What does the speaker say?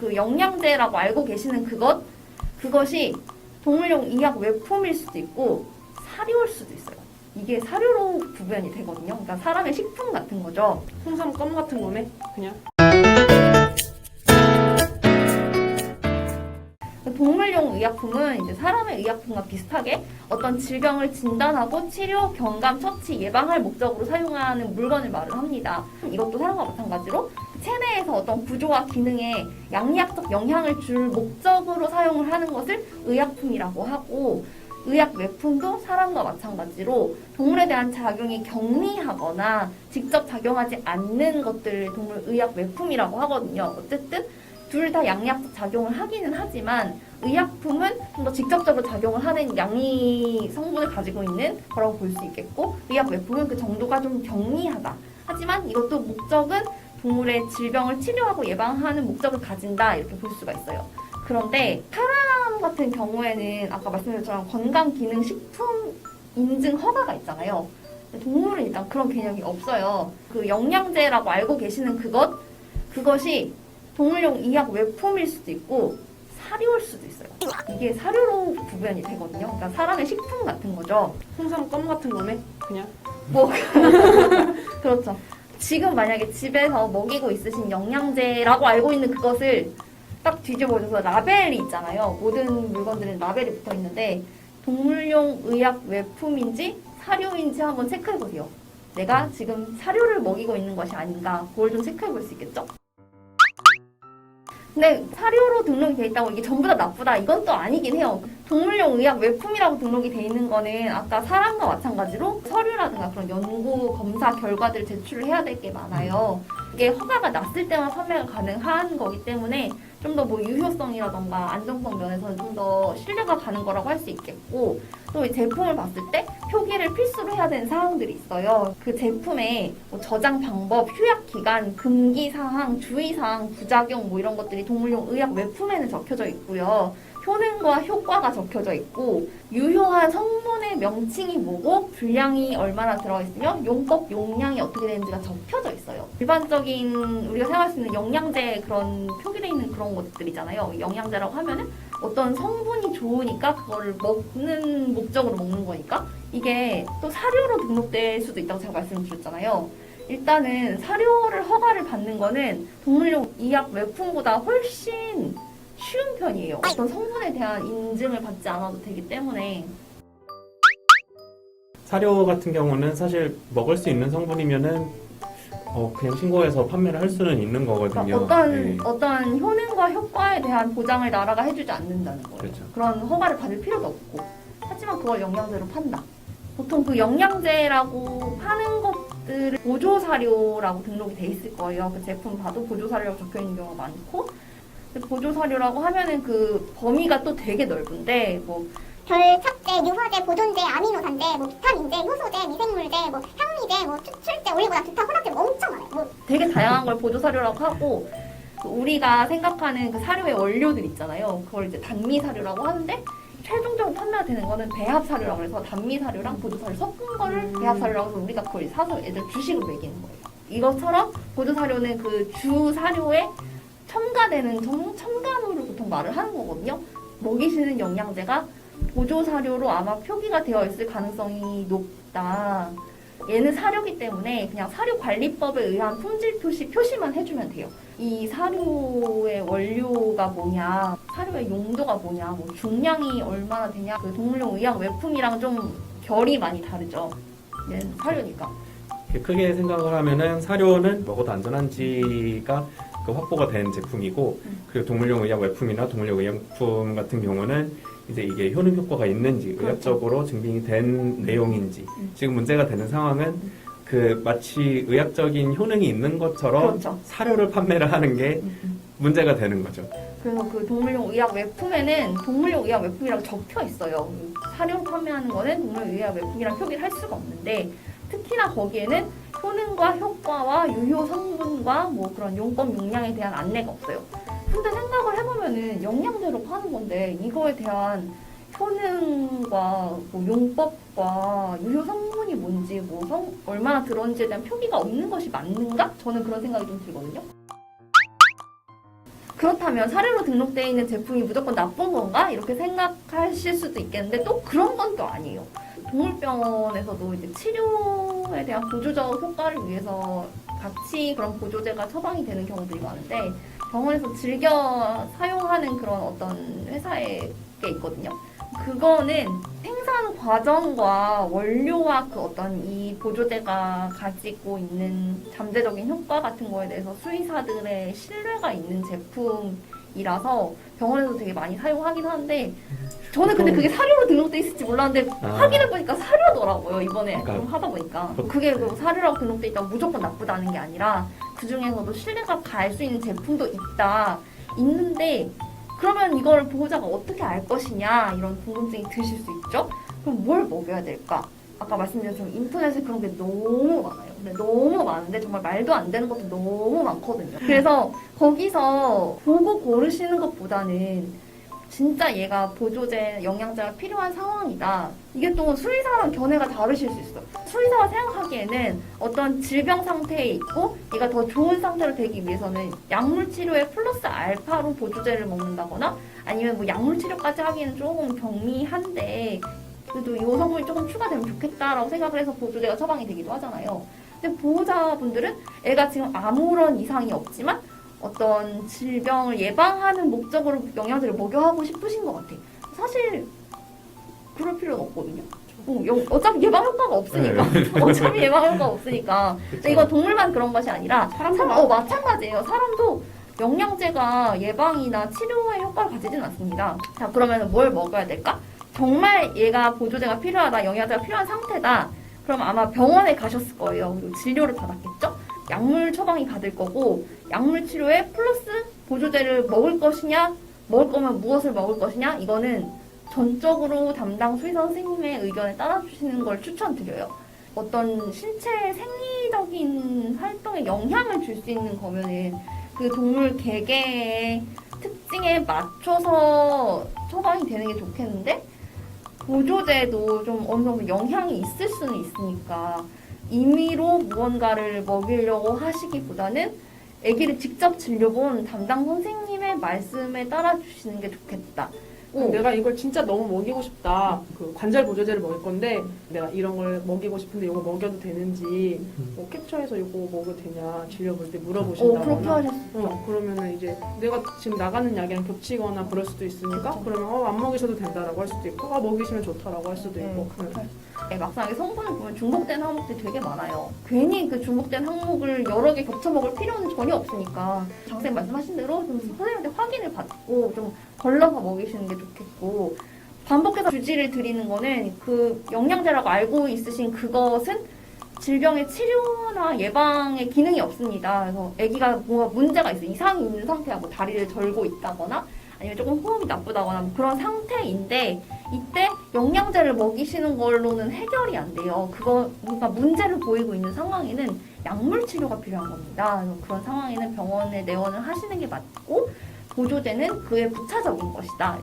그 영양제라고 알고 계시는 그것 그것이 동물용 의약 외품일 수도 있고 사료일 수도 있어요. 이게 사료로 구분이 되거든요. 그러니까 사람의 식품 같은 거죠. 홍삼 껌 같은 거네 그냥 동물용 의약품은 이제 사람의 의약품과 비슷하게 어떤 질병을 진단하고 치료, 경감, 처치, 예방할 목적으로 사용하는 물건을 말을 합니다. 이것도 사람과 마찬가지로 체내에서 어떤 구조와 기능에 양리학적 영향을 줄 목적으로 사용을 하는 것을 의약품이라고 하고 의약 외품도 사람과 마찬가지로 동물에 대한 작용이 경미하거나 직접 작용하지 않는 것들을 동물 의약 외품이라고 하거든요. 어쨌든 둘 다 양리학적 작용을 하기는 하지만 의약품은 좀 더 직접적으로 작용을 하는 양리 성분을 가지고 있는 거라고 볼 수 있겠고 의약 외품은 그 정도가 좀 경미하다. 하지만 이것도 목적은 동물의 질병을 치료하고 예방하는 목적을 가진다 이렇게 볼 수가 있어요. 그런데 사람 같은 경우에는 아까 말씀드렸처럼 건강기능식품 인증 허가가 있잖아요. 동물은 일단 그런 개념이 없어요. 그 영양제라고 알고 계시는 그것 그것이 동물용 의약 외품일 수도 있고 사료일 수도 있어요. 이게 사료로 구분이 되거든요. 그러니까 사람의 식품 같은 거죠. 홍삼 껌 같은 거네 그냥 뭐 그렇죠. 지금 만약에 집에서 먹이고 있으신 영양제라고 알고 있는 그것을 딱 뒤집어줘서 라벨이 있잖아요. 모든 물건들은 라벨이 붙어 있는데 동물용 의약 외품인지 사료인지 한번 체크해 보세요. 내가 지금 사료를 먹이고 있는 것이 아닌가 그걸 좀 체크해 볼 수 있겠죠? 근데 사료로 등록이 돼 있다고 이게 전부 다 나쁘다 이건 또 아니긴 해요. 동물용 의약 외품이라고 등록이 돼 있는 거는 아까 사람과 마찬가지로 서류라든가 그런 연구 검사 결과들을 제출을 해야 될 게 많아요. 이게 허가가 났을 때만 판매가 가능한 거기 때문에 좀 더 뭐 유효성이라던가 안정성 면에서는 좀 더 신뢰가 가는 거라고 할 수 있겠고 또 이 제품을 봤을 때 표기를 필수로 해야 되는 사항들이 있어요. 그 제품의 뭐 저장 방법, 휴약 기간, 금기 사항, 주의 사항, 부작용 뭐 이런 것들이 동물용 의약 외품에는 적혀져 있고요. 효능과 효과가 적혀져 있고 유효한 성분의 명칭이 뭐고 분량이 얼마나 들어있으며 용법 용량이 어떻게 되는지가 적혀져 있어요. 일반적인 우리가 생각할 수 있는 영양제 그런 표기돼 있는 그런 것들이잖아요. 영양제라고 하면은 어떤 성분이 좋으니까 그거를 먹는 목적으로 먹는 거니까 이게 또 사료로 등록될 수도 있다고 제가 말씀드렸잖아요. 일단은 사료를 허가를 받는 거는 동물용 의약 외품보다 훨씬 쉬운 편이에요. 어떤 성분에 대한 인증을 받지 않아도 되기 때문에 사료 같은 경우는 사실 먹을 수 있는 성분이면은 어, 그냥 신고해서 판매를 할 수는 있는 그러니까 거거든요. 어떤 네. 어떤 효능과 효과에 대한 보장을 나라가 해주지 않는다는 거예요. 그렇죠. 그런 허가를 받을 필요도 없고 하지만 그걸 영양제로 판다. 보통 그 영양제라고 파는 것들을 보조 사료라고 등록이 돼 있을 거예요. 그 제품 봐도 보조 사료라고 적혀 있는 경우가 많고 보조 사료라고 하면은 그 범위가 또 되게 넓은데 뭐 별, 착제, 유화제, 보존제, 아미노산제, 뭐 비타민제, 효소제, 미생물제, 뭐 향미제, 뭐 추출제, 올리고당, 두타, 혼합제 뭐 엄청 많아요. 뭐 되게 다양한 걸 보조 사료라고 하고 그 우리가 생각하는 그 사료의 원료들 있잖아요. 그걸 이제 단미 사료라고 하는데 최종적으로 판매가 되는 거는 배합 사료라고 해서 단미 사료랑 보조 사료 섞은 거를 음. 배합 사료라고 해서 우리가 그걸 사서 애들 주식으로 먹이는 거예요. 이것처럼 보조 사료는 그 주 사료에 첨가되는 첨, 첨가물을 보통 말을 하는 거거든요. 먹이시는 영양제가 보조 사료로 아마 표기가 되어 있을 가능성이 높다. 얘는 사료기 때문에 그냥 사료 관리법에 의한 품질 표시 표시만 해주면 돼요. 이 사료의 원료가 뭐냐, 사료의 용도가 뭐냐, 뭐 중량이 얼마나 되냐, 그 동물용 의약 외품이랑 좀 결이 많이 다르죠. 얘는 사료니까. 크게 생각을 하면은 사료는 먹어도 안전한지가 그 확보가 된 제품이고 음. 그리고 동물용 의약 외품이나 동물용 의약품 같은 경우는 이제 이게 효능 효과가 있는지 그렇죠. 의학적으로 증빙이 된 내용인지 음. 지금 문제가 되는 상황은 그 마치 의학적인 효능이 있는 것처럼 그렇죠. 사료를 판매를 하는 게 음, 음. 문제가 되는 거죠. 그래서 그 동물용 의약 외품에는 동물용 의약 외품이라고 적혀 있어요. 사료 판매하는 거는 동물용 의약 외품이랑 표기를 할 수가 없는데 특히나 거기에는 효능과 효과와 유효 성분과 뭐 그런 용법 용량에 대한 안내가 없어요. 근데 생각을 해보면은 영양제로 파는 건데 이거에 대한 효능과 뭐 용법과 유효 성분이 뭔지 뭐 성, 얼마나 들었는지에 대한 표기가 없는 것이 맞는가? 저는 그런 생각이 좀 들거든요. 그렇다면 사료로 등록되어 있는 제품이 무조건 나쁜 건가? 이렇게 생각하실 수도 있겠는데 또 그런 건 또 아니에요. 동물병원에서도 이제 치료에 대한 보조적 효과를 위해서 같이 그런 보조제가 처방이 되는 경우들이 많은데 병원에서 즐겨 사용하는 그런 어떤 회사에 게 있거든요. 그거는 생산 과정과 원료와 그 어떤 이 보조제가 가지고 있는 잠재적인 효과 같은 거에 대해서 수의사들의 신뢰가 있는 제품이라서 병원에서 되게 많이 사용하긴 하는데 저는 근데 그게 사료로 등록돼 있을지 몰랐는데 아. 확인해 보니까 사료더라고요 이번에. 그러니까 좀 하다 보니까. 그게 그 사료라고 등록돼 있다고 무조건 나쁘다는 게 아니라 그 중에서도 신뢰가 갈 수 있는 제품도 있다. 있는데 그러면 이걸 보호자가 어떻게 알 것이냐 이런 궁금증이 드실 수 있죠? 그럼 뭘 먹여야 될까? 아까 말씀드린 좀 인터넷에 그런 게 너무 많아요. 근데 너무 많은데 정말 말도 안 되는 것도 너무 많거든요. 그래서 거기서 보고 고르시는 것보다는 진짜 얘가 보조제, 영양제가 필요한 상황이다. 이게 또 수의사랑 견해가 다르실 수 있어요. 수의사가 생각하기에는 어떤 질병 상태에 있고 얘가 더 좋은 상태로 되기 위해서는 약물 치료에 플러스 알파로 보조제를 먹는다거나 아니면 뭐 약물 치료까지 하기에는 조금 경미한데 그래도 이 성분이 조금 추가되면 좋겠다라고 생각을 해서 보조제가 처방이 되기도 하잖아요. 근데 보호자분들은 애가 지금 아무런 이상이 없지만 어떤 질병을 예방하는 목적으로 영양제를 먹여하고 싶으신 것 같아. 사실 그럴 필요는 없거든요. 어, 영- 어차피 예방 효과가 없으니까. 어차피 예방 효과가 없으니까. 근데 이건 동물만 그런 것이 아니라 사람도 사람, 막- 어, 마찬가지예요. 사람도 영양제가 예방이나 치료에 효과를 가지진 않습니다. 자, 그러면 뭘 먹어야 될까? 정말 얘가 보조제가 필요하다, 영양제가 필요한 상태다. 그럼 아마 병원에 가셨을 거예요. 그리고 진료를 받았겠죠? 약물 처방이 받을 거고, 약물 치료에 플러스 보조제를 먹을 것이냐, 먹을 거면 무엇을 먹을 것이냐, 이거는 전적으로 담당 수의사 선생님의 의견에 따라주시는 걸 추천드려요. 어떤 신체 생리적인 활동에 영향을 줄 수 있는 거면은 그 동물 개개의 특징에 맞춰서 처방이 되는 게 좋겠는데 보조제도 좀 어느 정도 영향이 있을 수는 있으니까 임의로 무언가를 먹이려고 하시기보다는 아기를 직접 진료본 담당 선생님의 말씀에 따라 주시는 게 좋겠다. 오. 내가 이걸 진짜 너무 먹이고 싶다. 그 관절 보조제를 먹일 건데 내가 이런 걸 먹이고 싶은데 이거 먹여도 되는지 뭐 캡처해서 이거 먹어도 되냐 진료 볼때 어, 물어보신다거나. 그렇게 하셨어. 어, 그러면은 이제 내가 지금 나가는 약이랑 겹치거나 그럴 수도 있으니까 그쵸. 그러면 어, 안 먹이셔도 된다라고 할 수도 있고 아 먹이시면 좋다라고 할 수도 있고 네. 응. 네, 막상 이게 성분을 보면 중복된 항목들이 되게 많아요. 괜히 그 중복된 항목을 여러 개 겹쳐 먹을 필요는 전혀 없으니까 장쌤 말씀하신 대로 좀 선생님한테 확인을 받고 좀 걸러서 먹이시는 게 좋겠고 반복해서 주지를 드리는 거는 그 영양제라고 알고 있으신 그것은 질병의 치료나 예방에 기능이 없습니다. 그래서 아기가 뭔가 문제가 있어 이상이 있는 상태야. 뭐 다리를 절고 있다거나 아니면 조금 호흡이 나쁘다거나 뭐 그런 상태인데 이때 영양제를 먹이시는 걸로는 해결이 안 돼요. 그거 뭔가 문제를 보이고 있는 상황에는 약물 치료가 필요한 겁니다. 그런 상황에는 병원에 내원을 하시는 게 맞고 보조제는 그에 부차적인 것이다.